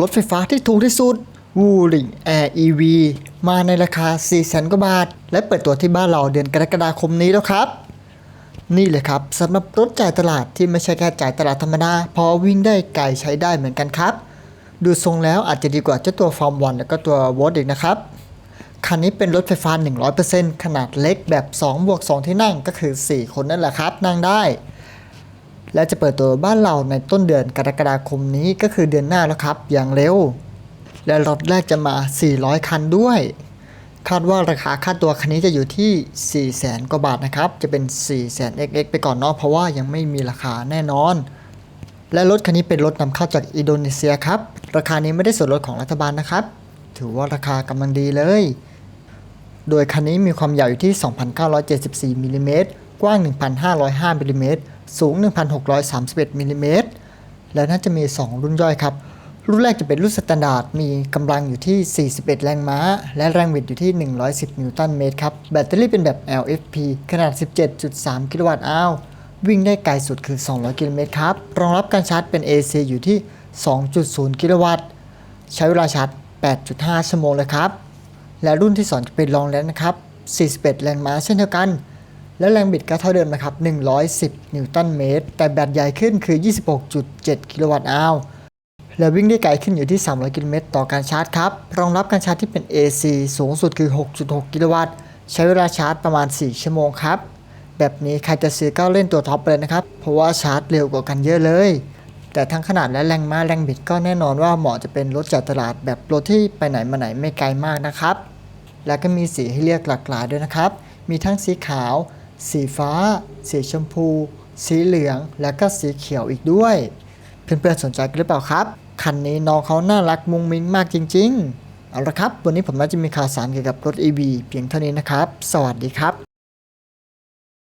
รถไฟฟ้าที่ถูกที่สุด w o l i n g Air EV มาในราคา 4 0 0 0 0กว่าบาท และเปิดตัวที่บ้านเราเดือนกรกฎาคมนี้แล้วครับ นี่เลยครับสำหรับรถจ่ายตลาดที่ไม่ใช่แค่จ่ายตลาดธรรมดา พอวิ่งได้ไกลใช้ได้เหมือนกันครับ ดูทรงแล้วอาจจะดีกว่าเจ้าตัวฟอร์มวันแล้วก็ตัววอตอีกนะครับคันนี้เป็นรถไฟฟ้า 100%ขนาดเล็กแบบ 2 บวก 2 ที่นั่งก็คือ 4 คนนั่นแหละครับ นั่งได้ และจะเปิดตัวบ้านเราในต้นเดือนกรกฎาคมนี้ก็คือเดือนหน้าแล้วครับ อย่างเร็ว และรถแรกจะมา 400 คันด้วย คาดว่าราคาค่าตัวคันนี้จะอยู่ที่ 4 0 0แสนกว่าบาทนะครับ จะเป็น 4 0 0แสน XX ไปก่อนเนาะเพราะว่ายังไม่มีราคาแน่นอน และรถคันนี้เป็นรถนำเข้าจากอินโดนีเซียครับ ราคานี้ไม่ได้ส่วนลดของรัฐบาลนะครับ ถือว่าราคากำลังดีเลย โดยคันนี้มีความยาวอยู่ที่ 2,974มิลลิเมตรกว้าง 1,505มิลลิเมตร สูง 1,631มิลลิเมตรและน่าจะมี 2 รุ่นย่อยครับ รุ่นแรกจะเป็นรุ่นสแตนดาร์ดมีกำลังอยู่ที่ 41 แรงม้า และแรงบิดอยู่ที่ 110 นิวตันเมตรครับ แบตเตอรี่เป็นแบบ LFP ขนาด 17.3 กิโลวัตต์อาววิ่งได้ไกลสุดคือ 200 กิโลเมตรครับ รองรับการชาร์จเป็น AC อยู่ที่ 2.0 กิโลวัตต์ ใช้เวลาชาร์จ 8.5 ชั่วโมงเลยครับ และรุ่นที่ 2 จะเป็นลองแลนนะครับ 41 แรงม้าเช่นเดียวกัน และแรงบิดก็เท่าเดิมนะครับ 110 นิวตันเมตร แต่แบตใหญ่ขึ้นคือ 26.7 กิโลวัตต์อาวและวิ่งได้ไกลขึ้นอยู่ที่ 300 กิโลเมตรต่อการชาร์จครับ รองรับการชาร์จที่เป็น AC สูงสุดคือ 6.6 กิโลวัตต์ ใช้เวลาชาร์จประมาณ 4 ชั่วโมงครับ แบบนี้ใครจะซื้อก็เล่นตัวท็อปเลยนะครับ เพราะว่าชาร์จเร็วกว่ากันเยอะเลย แต่ทั้งขนาดและแรงม้าแรงบิดก็แน่นอนว่าเหมาะจะเป็นรถจากตลาดแบบรถที่ไปไหนมาไหนไม่ไกลมากนะครับ แล้วก็มีสีให้เลือกหลากหลายด้วยนะครับ มีทั้งสีขาว สีฟ้า สีชมพู สีเหลือง และก็สีเขียวอีกด้วย เพื่อนๆสนใจกันหรือเปล่าครับ คันนี้น้องเขาน่ารักมุงมิ้งมากจริง ๆ เอาละครับ วันนี้ผมน่าจะมีข่าวสารเกี่ยวกับรถ EV เพียงเท่านี้นะครับ สวัสดีครับ